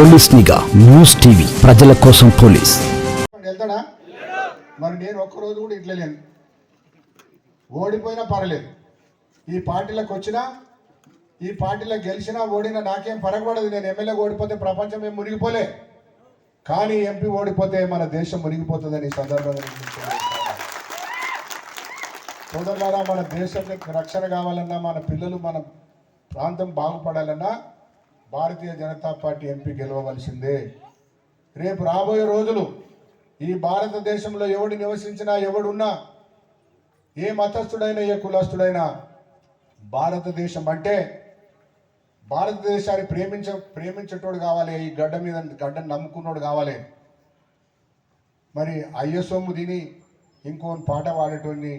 Police నిఘా news TV ప్రజల కోసం పోలీస్. వెళ్తాడా? మరి నేను ఒక్కరోజు కూడా ఇట్లా లేను. ఓడిపోయినా పర్లేదు ఈ పార్టీలకు వచ్చినా ఈ పార్టీలో గెలిచినా ఓడినా నాకేం పరగబడదు. నేను ఎమ్మెల్యే ఓడిపోతే ప్రపంచం ఏం మునిగిపోలే. కానీ ఎంపీ ఓడిపోతే మన దేశం మునిగిపోతుందని సందర్భంగా సోదరులారా మన దేశం రక్షణ కావాలన్నా మన పిల్లలు మన ప్రాంతం బాగుపడాలన్నా భారతీయ జనతా పార్టీ ఎంపీ గెలవవలసిందే. రేపు రాబోయే రోజులు ఈ భారతదేశంలో ఎవడు నివసించినా ఎవడున్నా ఏ మతస్థుడైనా ఏ కులస్థుడైనా భారతదేశం అంటే భారతదేశాన్ని ప్రేమించ ప్రేమించేటోడు కావాలి ఈ గడ్డ మీద గడ్డను నమ్ముకున్నోడు కావాలి. మరి అయ్యసొమ్ము తిని ఇంకో పాట పాడేటోడిని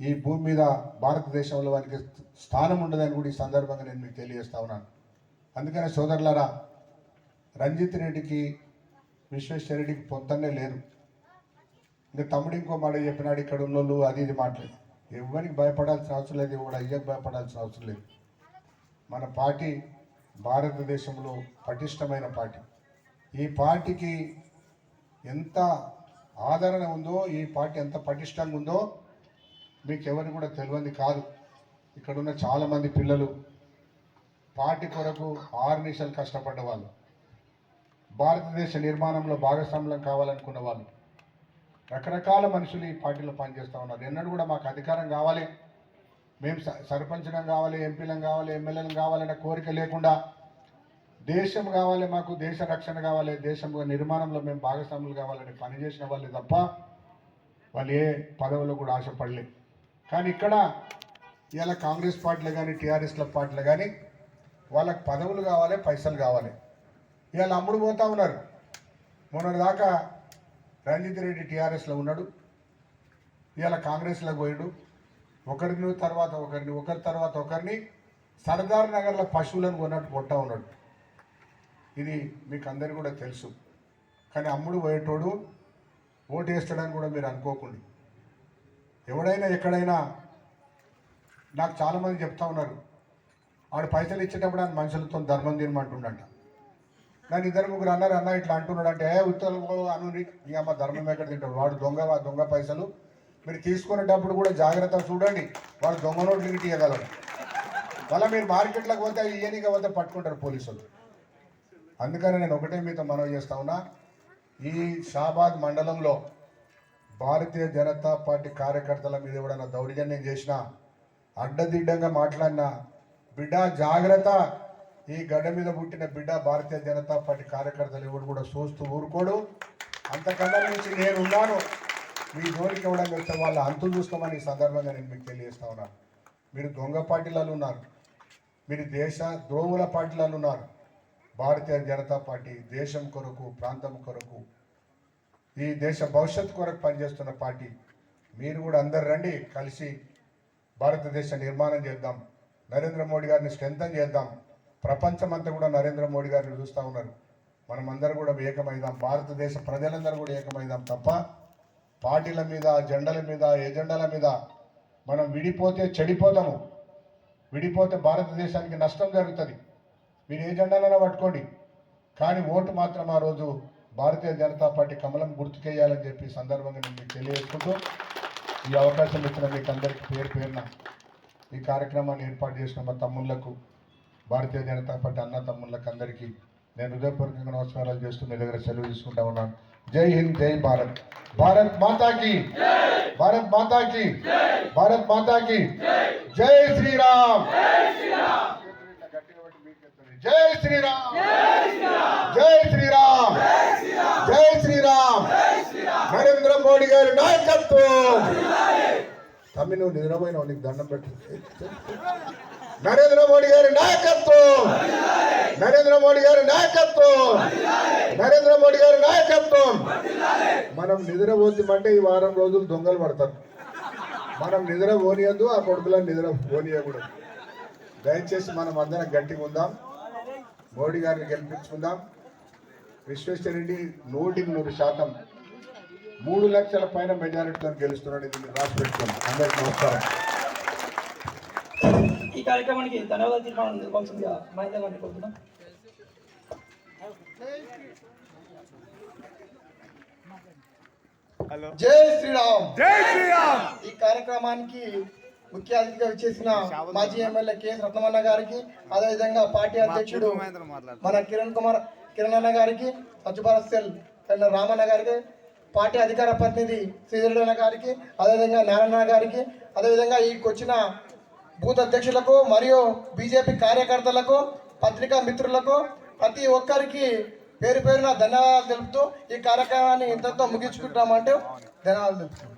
ఈ భూమి మీద భారతదేశంలో వారికి స్థానం ఉండదని కూడా ఈ సందర్భంగా నేను మీకు తెలియజేస్తా ఉన్నాను. అందుకనే సోదరులారా రంజిత్ రెడ్డికి విశ్వేశ్వర రెడ్డికి పొంతనే లేదు. ఇంకా తమ్ముడు ఇంకో మాట చెప్పినాడు ఇక్కడ ఉన్నోళ్ళు అది ఇది మాట్లాడు. ఎవరికి భయపడాల్సిన అవసరం లేదు ఎవడు అయ్యకు భయపడాల్సిన అవసరం లేదు. మన పార్టీ భారతదేశంలో పటిష్టమైన పార్టీ. ఈ పార్టీకి ఎంత ఆదరణ ఉందో ఈ పార్టీ ఎంత పటిష్టంగా ఉందో మీకు ఎవరు కూడా తెలియంది కాదు. ఇక్కడ ఉన్న చాలామంది పిల్లలు పార్టీ కొరకు ఆరు నిమిషాలు కష్టపడ్డ వాళ్ళు భారతదేశ నిర్మాణంలో భాగస్వామ్యం కావాలనుకున్న వాళ్ళు రకరకాల మనుషులు ఈ పార్టీలో పనిచేస్తూ ఉన్నారు. ఎన్నడూ కూడా మాకు అధికారం కావాలి. మేము స- కావాలి ఎంపీలం కావాలి ఎమ్మెల్యేలం కావాలనే కోరిక లేకుండా దేశం కావాలి మాకు దేశ రక్షణ కావాలి దేశం నిర్మాణంలో మేము భాగస్వాములు కావాలని పనిచేసిన వాళ్ళే తప్ప వాళ్ళు ఏ పదవులు కూడా ఆశపడలే. కానీ ఇక్కడ ఇలా కాంగ్రెస్ పార్టీలు కానీ టీఆర్ఎస్ల పార్టీలు కానీ వాళ్ళకి పదవులు కావాలి పైసలు కావాలి. ఇవాళ అమ్ముడు పోతా ఉన్నారు. మొన్నటి దాకా రంజిత్ రెడ్డి టీఆర్ఎస్లో ఉన్నాడు. ఇవాళ కాంగ్రెస్లో పోయాడు. ఒకరిని తర్వాత ఒకరిని ఒకరి తర్వాత ఒకరిని సర్దార్ నగర్లో పశువులను కొన్నట్టు కొట్టా ఉన్నాడు. ఇది మీకు అందరికీ కూడా తెలుసు. కానీ అమ్ముడు పోయేటోడు ఓటు వేస్తాడని కూడా మీరు అనుకోకండి. ఎవడైనా ఎక్కడైనా నాకు చాలామంది చెప్తా ఉన్నారు. వాడు పైసలు ఇచ్చేటప్పుడు ఆయన మనుషులతో ధర్మం తినమంటుండంట. నన్ను ఇద్దరు ముగ్గురు అన్నారు అన్న ఇట్లా అంటున్నాడు అంటే ఏ ఉత్తర్వులు అను నీ అమ్మ ధర్మం ఎక్కడ తింటాడు? వాడు దొంగ దొంగ పైసలు. మీరు తీసుకునేటప్పుడు కూడా జాగ్రత్త చూడండి వాడు దొంగ నోట్లు గిట్ ఇవ్వగలరు మళ్ళీ మీరు మార్కెట్లోకి పోతే ఇయ్యనిగా పోతే పట్టుకుంటారు పోలీసులు. అందుకని నేను ఒకటే మీతో మనవి చేస్తా ఉన్నా ఈ షాబాద్ మండలంలో భారతీయ జనతా పార్టీ కార్యకర్తల మీద ఎవడన్నా దౌర్జన్యం చేసినా అడ్డదిడ్డంగా మాట్లాడినా బిడ్డ జాగ్రత్త. ఈ గడ్డ మీద పుట్టిన బిడ్డ భారతీయ జనతా పార్టీ కార్యకర్తలు ఎవరు కూడా చూస్తూ ఊరుకోడు. అంతకన్నా నుంచి నేను ఉన్నాను. మీ జోలికి ఇవ్వడం వస్తే వాళ్ళ అంతు చూస్తామని ఈ సందర్భంగా నేను మీకు తెలియజేస్తా ఉన్నాను మీరు దొంగ పార్టీలలో ఉన్నారు. మీరు దేశ ద్రోవుల పార్టీలలో ఉన్నారు. భారతీయ జనతా పార్టీ దేశం కొరకు ప్రాంతం కొరకు ఈ దేశ భవిష్యత్తు కొరకు పనిచేస్తున్న పార్టీ. మీరు కూడా అందరు రండి కలిసి భారతదేశ నిర్మాణం చేద్దాం. నరేంద్ర మోడీ గారిని స్ట్రెంథన్ చేద్దాం. ప్రపంచం అంతా కూడా నరేంద్ర మోడీ గారిని చూస్తూ ఉన్నారు. మనం అందరూ కూడా ఏకమైదాం భారతదేశ ప్రజలందరూ కూడా ఏకమైదాం తప్ప పార్టీల మీద జెండల మీద ఎజెండాల మీద మనం విడిపోతే చెడిపోతాము. విడిపోతే భారతదేశానికి నష్టం జరుగుతుంది. మీరు ఏ జెండాలైనా పట్టుకోండి. కానీ ఓటు మాత్రం ఆ రోజు భారతీయ జనతా పార్టీ కమలం గుర్తుకేయాలని చెప్పి సందర్భంగా నేను మీకు తెలియజేసుకుంటూ ఈ అవకాశం ఇచ్చిన మీకు అందరికీ పేరు పేరున ఈ కార్యక్రమాన్ని ఏర్పాటు చేసిన మా తమ్ముళ్ళకు భారతీయ జనతా పార్టీ అన్న తమ్ముళ్ళకి అందరికీ నేను హృదయపూర్వకంగా నమస్కారాలు చేస్తూ మీ దగ్గర సెలవు తీసుకుంటా ఉన్నాను. జై హింద్ జై భారత్. భారత్ మాతాకి. భారత్ మాతాకి. భారత్ మాతాకి. జై శ్రీరామ్. జై శ్రీరామ్. జై శ్రీరామ్. జై శ్రీరామ్. నరేంద్ర మోడీ గారి నాయకత్వం. తమ్మి నువ్వు నిద్రపోయినావు నీకు దండం పెట్టు. నరేంద్ర మోడీ గారి నాయకత్వం! నరేంద్ర మోడీ గారి నాయకత్వం! నరేంద్ర మోడీ గారి నాయకత్వం! మనం నిద్రపోతామంటే ఈ వారం రోజులు దొంగలు పడతారు. మనం నిద్ర పోనీయద్దు ఆ కొడుకులను నిద్ర పోనీయకూడదు దయచేసి మనం అందరం గట్టిగా ఉందాం. మోడీ గారిని గెలిపించుకుందాం. విశ్వేశ్వరరెడ్డి నూటికి నూరు శాతం మూడు లక్షల పైన మెజారిటీతో గెలుస్తున్నాడు ఇది రాసి పెట్టుకోండి అందరికి నమస్కారం. ఈ కార్యక్రమానికి ధన్యవాదాలు తీర్మానం నిర్వహించిందిగా మహిళ గారిని కోరుతున్నాం. హలో. జై శ్రీరామ్. జై శ్రీరామ్. ఈ కార్యక్రమానికి ముఖ్య అతిథిగా వచ్చేసిన మాజీ ఎమ్మెల్యే కేఎస్ రత్నమన్న గారికి అదేవిధంగా పార్టీ అధ్యక్షుడు మన కిరణ్ కుమార్ కిరణ్ అన్న గారికి స్వచ్ఛ భారత్ సెల్ రామన్న గారికి పార్టీ అధికార ప్రతినిధి శ్రీధరుడు గారికి అదేవిధంగా నారాయణ గారికి అదేవిధంగా ఈ వచ్చిన బూత్ అధ్యక్షులకు మరియు బీజేపీ కార్యకర్తలకు పత్రికా మిత్రులకు ప్రతి ఒక్కరికి పేరు పేరున ధన్యవాదాలు తెలుపుతూ ఈ కార్యక్రమాన్ని ఇంతతో ముగించుకుంటామంటే ధన్యవాదాలు తెలుపుతూ